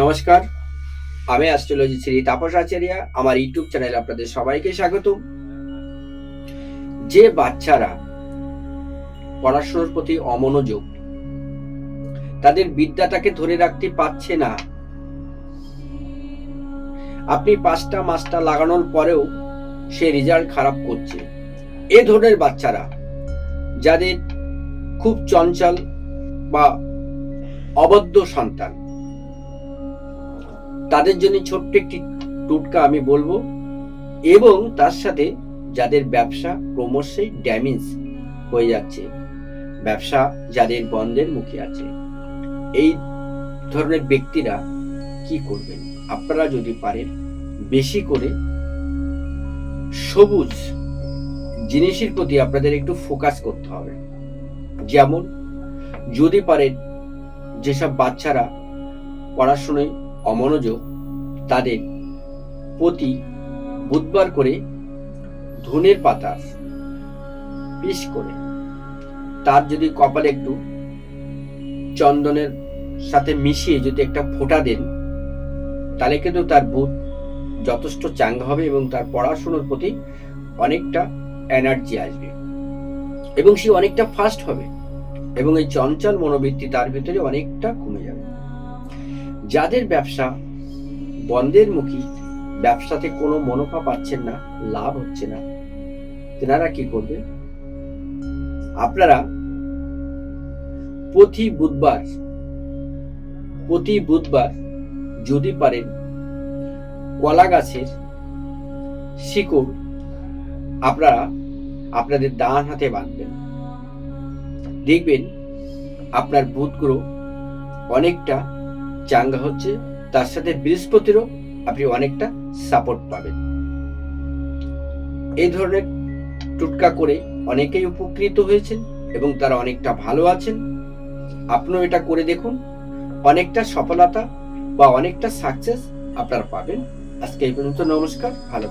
নমস্কার, আমি অ্যাস্ট্রোলজি শ্রী তাপস আচার্য, আমার ইউটিউব চ্যানেলে আপনাদের সবাইকে স্বাগত যে বাচ্চারা পড়াশোনার প্রতি অমনোযোগ, তাদের বিদ্যাটাকে ধরে রাখতে পারছে না, আপনি পাঁচটা মাসটা লাগানোর পরেও সে রেজাল্ট খারাপ করছে। এ ধরনের বাচ্চারা, যাদের খুব চঞ্চল বা অবদ্ধ সন্তান তাদের জন্য ছোট্ট একটি টুটকা আমি বলব। এবং তার সাথে যাদের ব্যবসা ক্রমশই ড্যামেজ হয়ে যাচ্ছে, ব্যবসা যাদের বন্ধের মুখে আছে, এই ধরনের ব্যক্তিরা কি করবেন? আপনারা যদি পারেন বেশি করে সবুজ জিনিসের প্রতি আপনাদের একটু ফোকাস করতে হবে। যেমন যদি পারেন যেসব বাচ্চারা পড়াশোনায় অমনোযোগ তাদের প্রতি বুধবার করে ধনের পাতা পিস করে। তার যদি কপালে একটু চন্দনের সাথে মিশিয়ে যদি একটা ফোঁটা দেন, তাহলে কিন্তু তার বুধ যথেষ্ট চাঙ্গা হবে এবং তার পড়াশুনোর প্রতি অনেকটা এনার্জি আসবে এবং সে অনেকটা ফাস্ট হবে এবং এই চঞ্চল মনোবৃত্তি তার ভিতরে অনেকটা কমে যাবে। যাদের ব্যবসা বন্ধের মুখী, ব্যবসাতে কোনো মুনাফা পাচ্ছেন না, লাভ হচ্ছে না, তেনারা কি করবে? আপনারা প্রতি বুধবার প্রতি বুধবার যদি পারেন, কলা গাছের শিকড় আপনারা আপনাদের ডান হাতে বাঁধবেন। দেখবেন আপনার বুধ গ্রহ অনেকটা চাঙ্গা হচ্ছে, তার সাথে বৃহস্পতিরও আপনি অনেকটা সাপোর্ট পাবেন। এই ধরনের টুটকা করে অনেকেই উপকৃত হয়েছেন এবং তারা অনেকটা ভালো আছেন। আপনিও এটা করে দেখুন, অনেকটা সফলতা বা অনেকটা সাকসেস আপনারা পাবেন। আজকে এই পর্যন্ত নমস্কার, ভালো